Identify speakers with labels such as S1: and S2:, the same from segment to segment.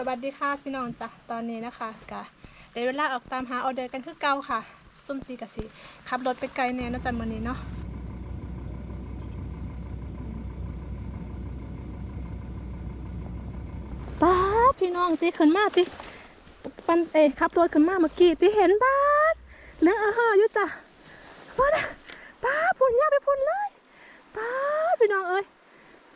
S1: สวัสดีค่ะพี่น้องจ้ะตอนนี้นะคะกะได้เวลาออกตามหาออเดอร์กันคือเก่าค่ะซุ่มตีกะสิขับรถไปไกลแน่เนาะจันวันนี้เนาะป้าพี่น้องตีขึ้นมาตีปันเอขับรถขึ้นมาเมื่อกี้ตีเห็นบ้านเรื่องอาหารอยู่จ้ะป้าดป้าพุ่นยาไปพุ่นเลยป้าพี่น้องเอ้ย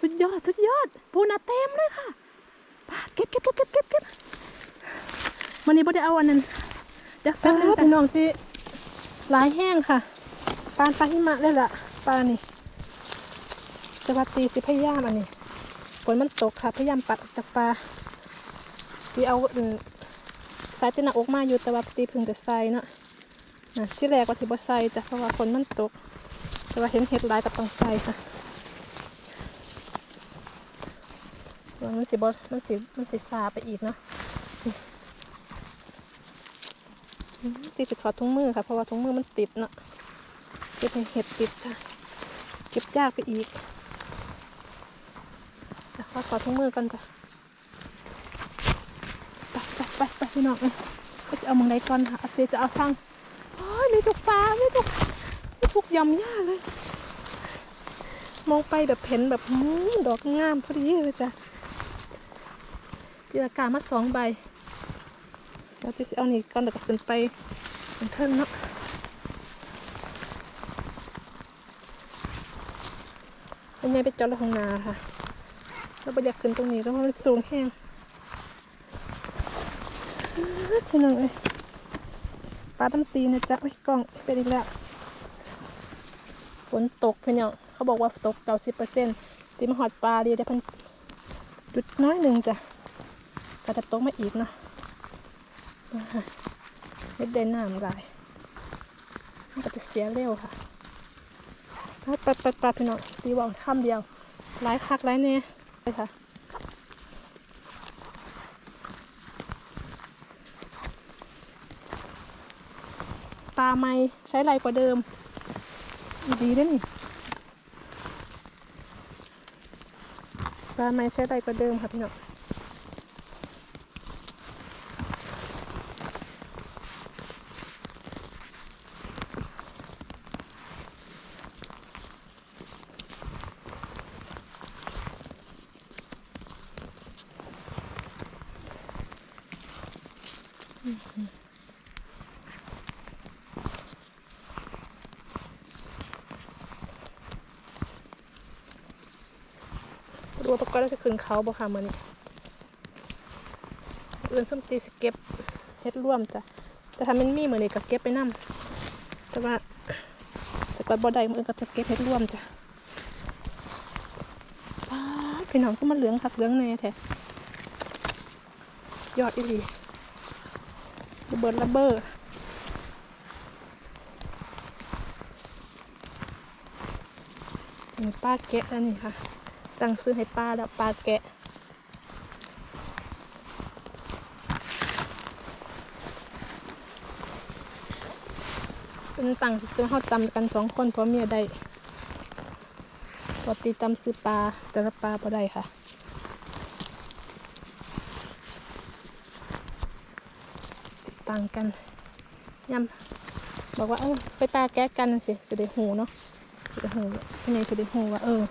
S1: สุดยอดสุดยอดปูนาเต็มเลยค่ะ เก็บเก็บเก็บเก็บเก็บเก็บวันนี้บ่ได้เอาอันนั้นเดี๋ยวแป๊บนึงจ้ะพี่น้องที่หลายแห้งค่ะ ปานปลาหิมะเลยล่ะปลานี่จะว่าตีสิพยายามอันนี้ฝนมันตกค่ะพยายามปัดออกจากปลาที่เอาอืมสายตีหน้าอกมาอยู่แต่ว่าตีเพึ่งจะใส่เนาะนะที่แรกว่าสิบ่ใส่จ้ะเพราะว่าฝนมันตก แต่ว่าเห็นเห็ดหลายก็ต้องใส่ค่ะ มันสิบมันสิมันสิซาไปอีกเนาะนี่อืมที่จะถอดถุงมือค่ะ เพราะว่าถุงมือมันติดเนาะเก็บให้เห็ดติดจ้ะเก็บยากไปอีกจะขอถอดถุงมือกันจ้ะไปไปไปไปพี่น้องเอ้ยก็จะเอามังไดก่อนค่ะอาจจะเอาทางโอ้ยมีจุกปลาไม่จุกไม่ถูกยำยากเลย มองไปแบบเห็นแบบดอกงามพอดีเลยจ้ะ ตีลากามาสองใบเราจะเอานี่ก่อนเดี๋ยวก็ขึ้นไปบนเทิงเนาะเป็นไงไปจอดรถของนาค่ะเราไปอยากขึ้นตรงนี้แล้วเพราะมันสูงแห้งพี่น้องเอ้ยปลาตั้มตีนะจ๊ะไอ้กล้องเป็นอีกแล้ว ฝนตกพี่น้องเขาบอกว่าตกเก้าสิบเปอร์เซ็นต์ตีมาหอดปลาเดียวเดี๋ยวเพันหยุดน้อยหนึ่งจ้ะ ก็จะตกมาอีกเนาะนะคะเม็ดเดนน้ำลายมันก็จะเสียเร็วค่ะปัดปัดปัดปัดพี่น้องตีวางข้ามเดียวหลายคักหลายเนี่ยเลยค่ะปลาไม้ใช้ไรกว่าเดิม ดีด้วยนี่ปลาไม้ใช้ไรกว่าเดิมค่ะพี่น้อง ดูว่าตกก็ได้จะขึ้นเขาบ่ค่ะมือนี้เอื่นส้มตีสเก็บเฮ็ดร่วมจ้ะแต่ถ้ามันมีเหมือนี้ก็เก็บไปนำแต่ว่าแต่ก็บ่ได้มืออนก็จะเก็บเฮ็ดร่วมจ้ะป๊าดพี่น้องก็มาเหลืองคักเหลืองแน่แท้ยอดอีหลี บิดระเบ้อนี่ป้าแกะแล้วนี่ค่ะ ตั้งซื้อให้ป้าแล้วป้าแกะเป็นตั้งซื้อเขาจำกันสองคนเพราะเมียได้ปกติจำซื้อปลาแต่ละปลาบ่ได้ค่ะ ตตังกันยำบอกว่าเออไปปลาแกะกันสิจะได้หูเนาะจะได้หูอันนี้จะได้หูว่าเออ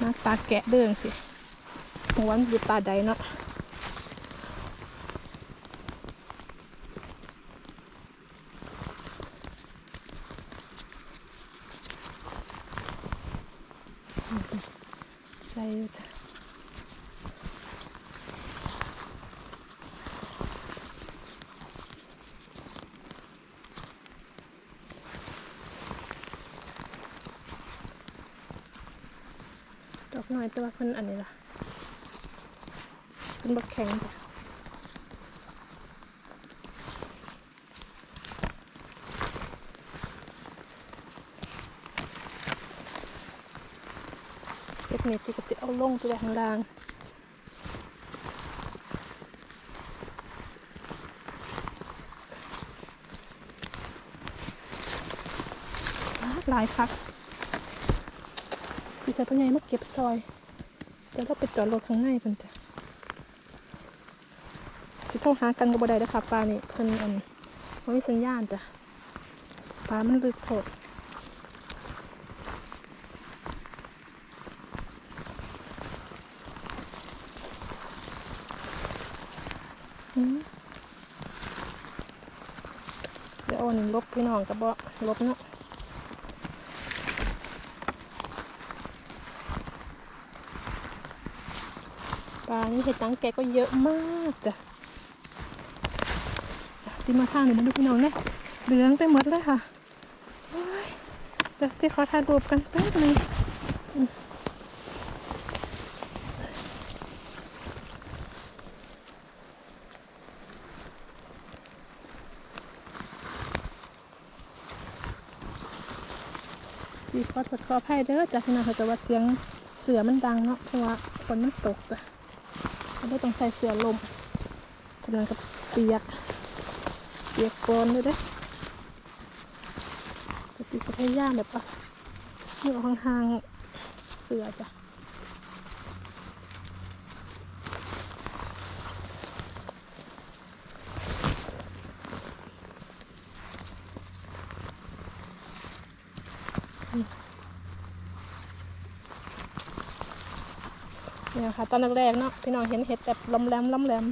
S1: มาปลาแกะเดิงสิหัวมันอยู่ปลาใดเนาะใจอยู่จ้ะ อกน้อยแต่ว่าเพิ่นอันนี้ล่ะเพิ่นบักแข็งจ้ะเทคนิคที่ก็สิเอาลงตัวข้างล่างหลายคัก พี่ชายพ่อใหญ่มาเก็บซอยแต่เราไปจอดรถข้างในเพิ่นจ้ะสิโทรหากันกับบ่ได้ด้ค่ะปลานี่เพิ่นอันบ่มีสัญญาณจ้ะปลามันลึกโพดเดี๋ยวอาอันลบพี่น้องกับบ่ลบเนาะ ปลานี่เห็ดตังแกก็เยอะมากจ้ะติมาทางหนี้มาดูพี่น้องเนี่ยเหลืองไปหมดเลยค่ะเดี๋ยวติขอถ่ายรูปกันแป๊บนึงดีขอถดขออภัยเด้อจ้ะพี่น้องค่ะแต่ว่าเสียงเสือมันดังเนาะเพราะว่าฝนมันตกจ้ะ ไม่ต้องใส่เสื้อลมกำลังกับเปียก เปียกโกนเลยเด้จะติดสะพายย่างแบบปะนี่อห่างๆเสื้อจ้ะเนี่ยค่ะตอนแรกๆเนาะพี่น้องเห็นเห็ดแบบลมแหลมลมแหลม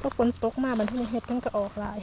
S1: พอฝนตกมาบันทีเห็ดมันก็ออกลาย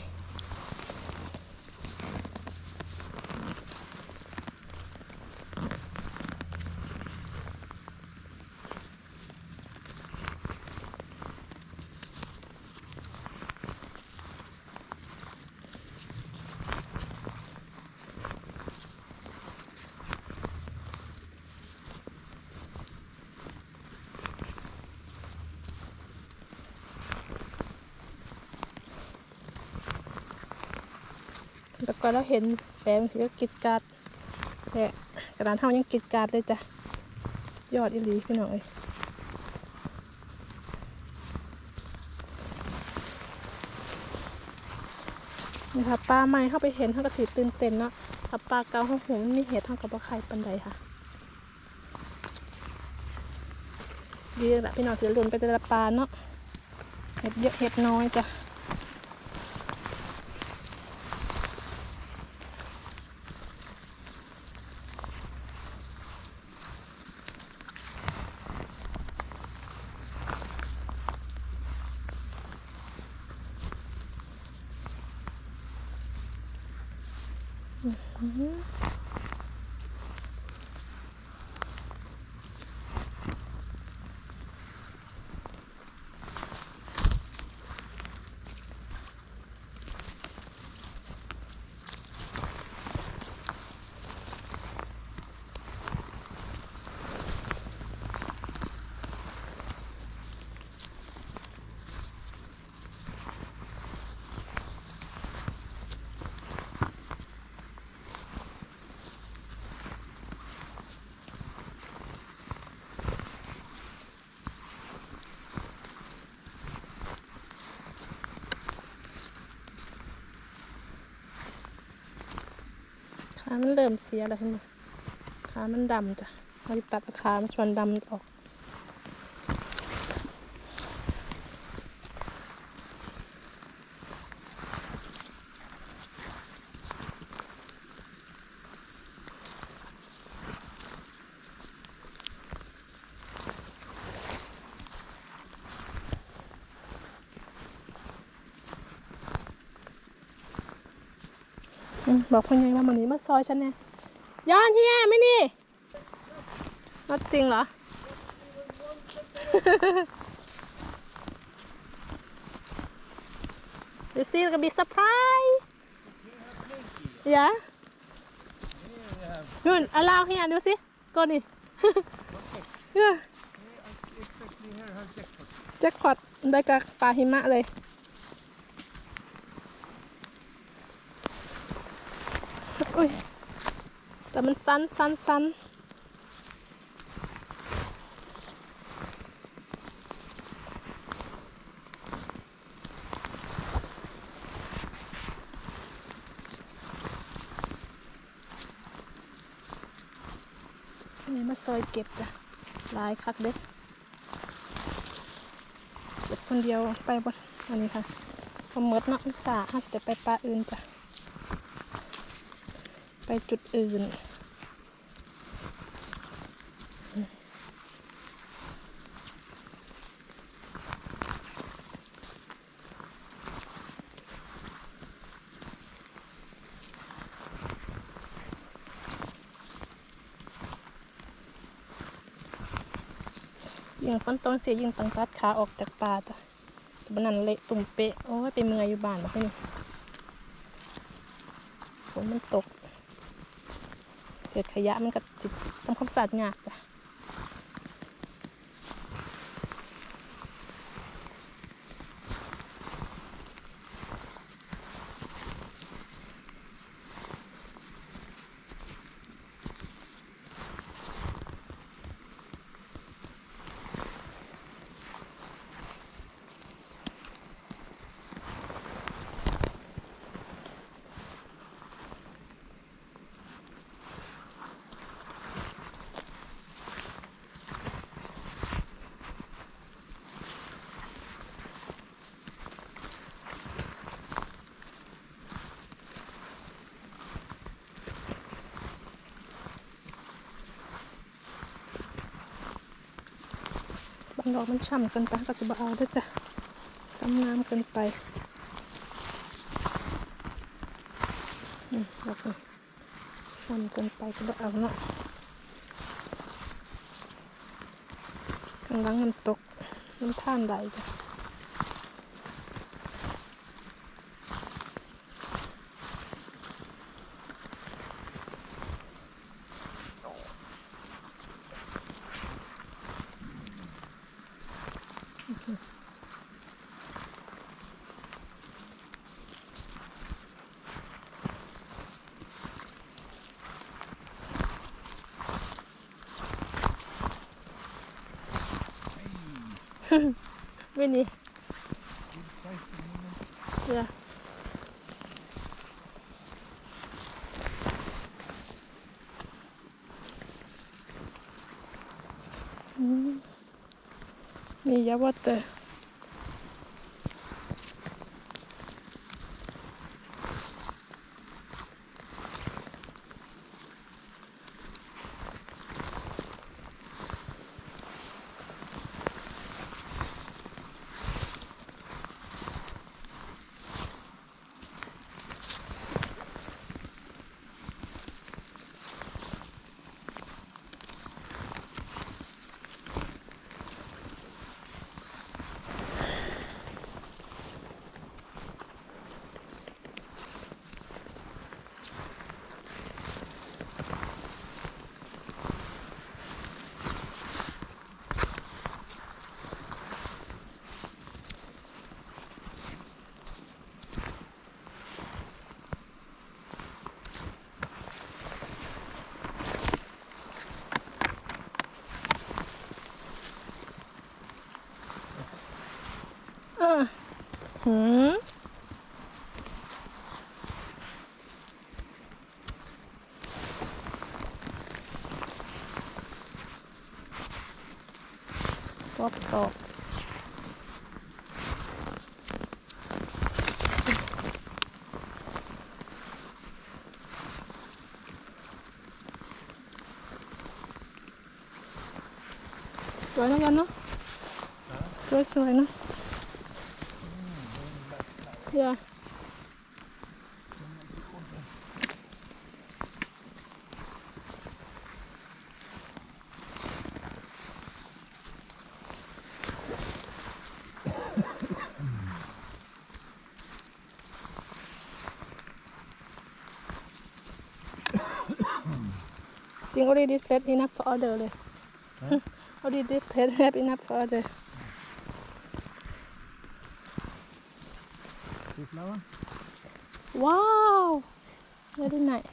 S1: แล้วก็เราเห็นแปลงสีก็กิดการดแต่กระดานเท่ายังกิดการดเลยจ้ะยอดอีหลีพี่น้องเอ้ยนี่ค่ะปลาใหม่เข้าไปเห็นเขาก็สีตื่นเต้นเนาะถ้าปลาเกาห้องหงนี่เห็ดเท่ากับปลาไข่ปันใดค่ะดีแหละพี่น้องเสียหลุนไปแต่ละปลาเนาะเห็ดเยอะเห็ดน้อยจ้ะ Mm-hmm. ขามันเริ่มเสียแล้วเห็นไหมขามันดำจ้ะเราจะตัดขามันส่วนดำออก บอกพ่อใหญ่ว่ามันนี้มาซอยฉันเนี่ยย้อนเฮียไม่นี่นัดจริงเหรอ You see, it's gonna be surprise. Yeah. นู่น allow เฮียดูสิก่อนนี่ Yeah.
S2: Exactly here has jackpot.
S1: แจ็คพอตได้กับปลาหิมะเลย อุ้ยแต่มันสั้นสั้นสั้นนี่มาซอยเก็บจ้ะลายคักเด็ดเก็บคนเดียวไปบดอันนี้ค่ะพอเมดเนาะอุตส่าห์ห้าสิจะไปปลาอื่นจ้ะ ไปจุดอื่นยิงฟันต้นเสียยิงตังตัดขาออกจากป่าจ้ะต่บันนันเละตุ่มเปะ โอ้ยไปเมื่อยอยู่บ้านมาที่นี่ฝนมันตก เศษขยะมันก็ทำความสะอาดยากจ้ะ บางดอกมันช่ำเกินไปก็จะบ่เอาด้วยจ้ะซ้ำน้ำเกินไปนี่ดอกนี้ช่ำเกินไปก็บ่เอาเนาะข้างหลังมันตกมันท่านใดจ้ะ ไม่นี่
S2: Good size salmon.
S1: หืมชอบตกส Yeah. already this plate enough for. Huh? already this plate have enough for. Very nice.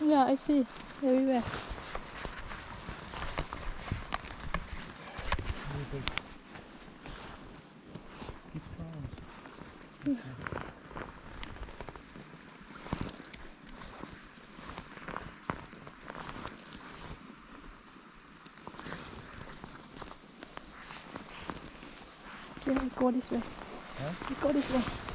S1: Yeah, I see. everywhere yeah go this way
S2: Huh?
S1: go this way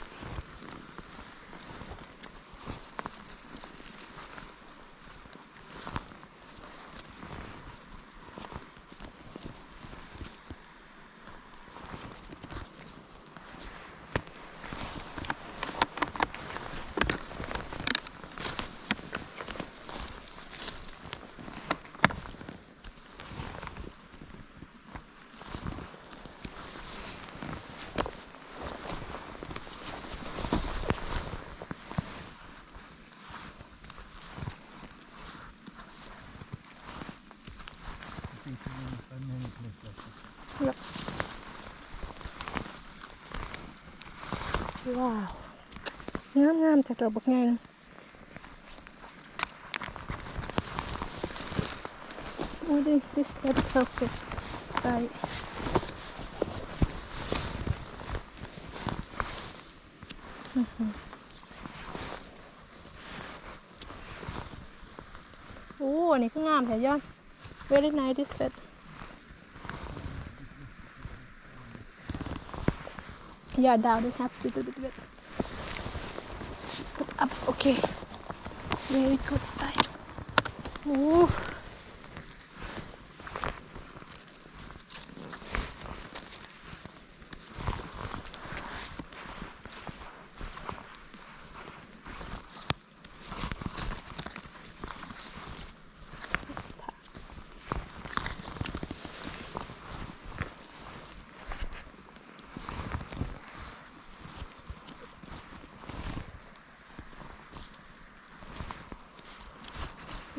S1: ว้าวงามงามจากดอกบักไงนึงโอ้ยดิ this is perfect size โอ้อันนี้คืองามแถยอด very nice this bed yeah down we have to do it bit put up okay very good side โ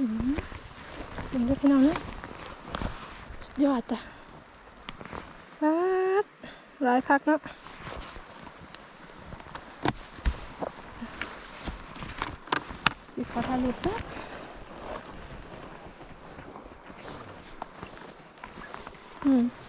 S1: เป็นด้วยพี่น้องเนอะสุดยอดจ้ะปัดหลายพักเนาะดีขอทานรูปแป๊บอืม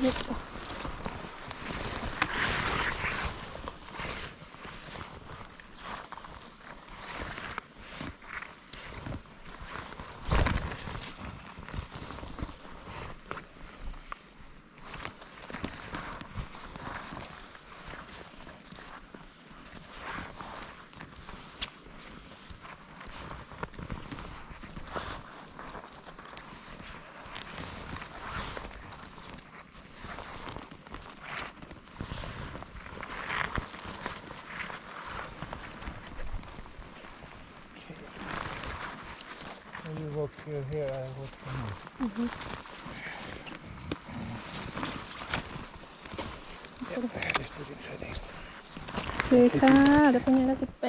S1: Let's go.
S2: Here, here, I would. Mm -hmm. Yep, just put it
S1: there. คือค่ะเดี๋ยวพรุ่งนี้เราจะไป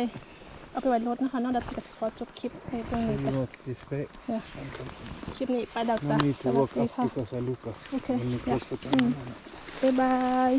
S1: เอาไปไว้รถนะคะนอกจากจะขอจบคลิปในตรงนี้
S2: You
S1: จ้ะ
S2: walk this way.
S1: เนี่ยคลิปนี้ไปดาว No จ้ะ
S2: need
S1: ส
S2: to
S1: วัส
S2: walk
S1: ดี
S2: up
S1: ค่ะ
S2: because I look up.
S1: Okay,
S2: When you
S1: yeah.
S2: cross the tunnel.
S1: บ๊ายบาย